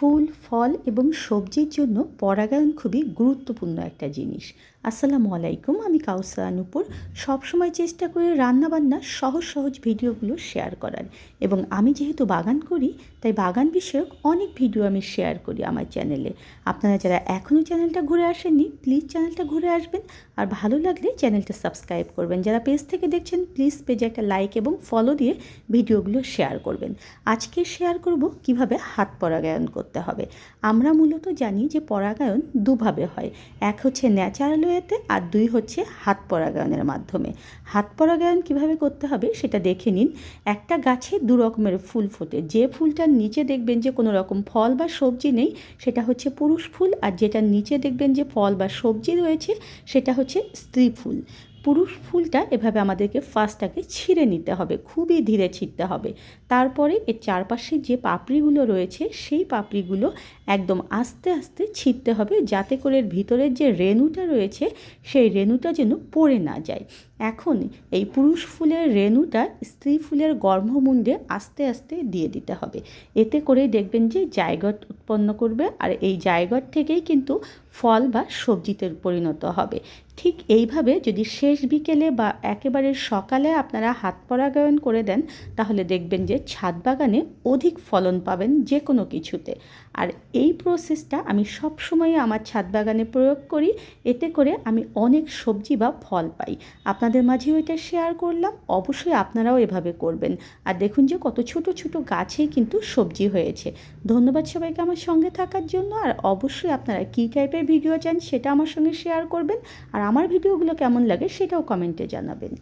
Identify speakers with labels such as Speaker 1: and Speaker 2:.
Speaker 1: ফুল, ফল এবং সবজির জন্য পরাগায়ন খুবই গুরুত্বপূর্ণ একটা জিনিস। আসসালামু আলাইকুম, আমি কাউসা নূপুর সবসময় চেষ্টা করি রান্নাবান্না সহজ সহজ ভিডিওগুলো শেয়ার করার। এবং আমি যেহেতু বাগান করি, তাই বাগান বিষয়ক অনেক ভিডিও আমি শেয়ার করি আমার চ্যানেলে। আপনারা যারা এখনও চ্যানেলটা ঘুরে আসেননি, প্লিজ চ্যানেলটা ঘুরে আসবেন। আর ভালো লাগলে চ্যানেলটা সাবস্ক্রাইব করবেন। যারা পেজ থেকে দেখছেন, প্লিজ পেজে একটা লাইক এবং ফলো দিয়ে ভিডিওগুলো শেয়ার করবেন। আজকে শেয়ার করব কীভাবে হাত পরাগায়ন করতে হবে। আমরা মূলত জানি যে পরাগায়ন দুভাবে হয়। এক হচ্ছে ন্যাচারাল ওয়েতে আর দুই হচ্ছে হাত পরাগায়নের মাধ্যমে। হাত পরাগায়ন কীভাবে করতে হবে সেটা দেখে নিন। একটা গাছে দু রকমের ফুল ফোটে। যে ফুলটার নিচে দেখবেন যে কোনো রকম ফল বা সবজি নেই, সেটা হচ্ছে পুরুষ ফুল। আর যেটার নিচে দেখবেন যে ফল বা সবজি রয়েছে, সেটা হচ্ছে স্ত্রী ফুল। পুরুষ ফুলটা এভাবে আমাদেরকে ফার্স্টটাকে ছিঁড়ে নিতে হবে, খুবই ধীরে ছিঁড়তে হবে। তারপরে এর চারপাশে যে পাপড়িগুলো রয়েছে, সেই পাপড়িগুলো একদম আস্তে আস্তে ছিঁড়তে হবে, যাতে করে ভিতরের যে রেণুটা রয়েছে, সেই রেণুটা যেন পড়ে না যায়। এখন এই পুরুষ ফুলের রেণুটা স্ত্রী ফুলের গর্ভমুণ্ডে আস্তে আস্তে দিয়ে দিতে হবে। এতে করে দেখবেন যে জায়গট উৎপন্ন করবে আর এই জায়গট থেকেই কিন্তু ফল বা সবজিতে পরিণত হবে। ঠিক এইভাবে যদি শেষ বিকেলে বা একেবারে সকালে আপনারা হাত পরাগায়ন করে দেন, তাহলে দেখবেন যে ছাদ বাগানে অধিক ফলন পাবেন যে কোনো কিছুতে। আর এই প্রসেসটা আমি সব সময় আমার ছাদ বাগানে প্রয়োগ করি, এতে করে আমি অনেক সবজি বা ফল পাই। আপনাদের মাঝেও এটা শেয়ার করলাম। অবশ্যই আপনারাও এভাবে করবেন। আর দেখুন যে কত ছোট ছোট গাছেই কিন্তু সবজি হয়েছে। ধন্যবাদ সবাইকে আমার সঙ্গে থাকার জন্য। আর অবশ্যই আপনারা কী টাইপের ভিডিও চান সেটা আমার সঙ্গে শেয়ার করবেন। আর আমার ভিডিওগুলো কেমন লাগে সেটাও কমেন্টে জানাবেন।